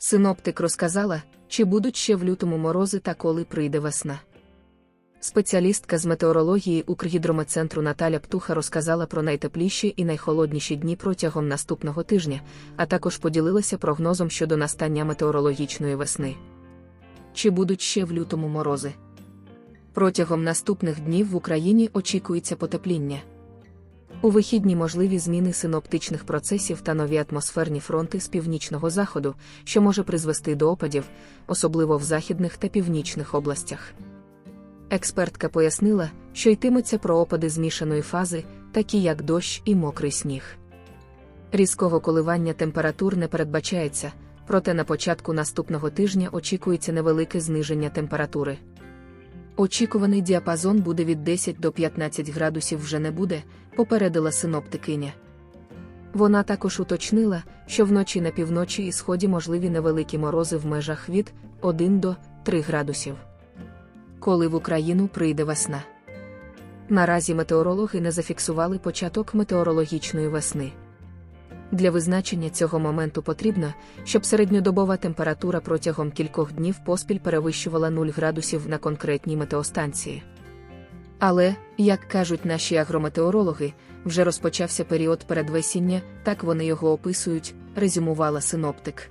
Синоптик розказала, чи будуть ще в лютому морози та коли прийде весна. Спеціалістка з метеорології Укргідрометцентру Наталя Птуха розказала про найтепліші і найхолодніші дні протягом наступного тижня, а також поділилася прогнозом щодо настання метеорологічної весни. Чи будуть ще в лютому морози? Протягом наступних днів в Україні очікується потепління. У вихідні можливі зміни синоптичних процесів та нові атмосферні фронти з північного заходу, що може призвести до опадів, особливо в західних та північних областях. Експертка пояснила, що йтиметься про опади змішаної фази, такі як дощ і мокрий сніг. Різкого коливання температур не передбачається, проте на початку наступного тижня очікується невелике зниження температури. Очікуваний діапазон буде від 10 до 15 градусів вже не буде, попередила синоптикиня. Вона також уточнила, що вночі на півночі і сході можливі невеликі морози в межах від 1 до 3 градусів. Коли в Україну прийде весна. Наразі метеорологи не зафіксували початок метеорологічної весни. Для визначення цього моменту потрібно, щоб середньодобова температура протягом кількох днів поспіль перевищувала 0 градусів на конкретній метеостанції. Але, як кажуть наші агрометеорологи, вже розпочався період передвесіння, так вони його описують, резюмувала синоптик.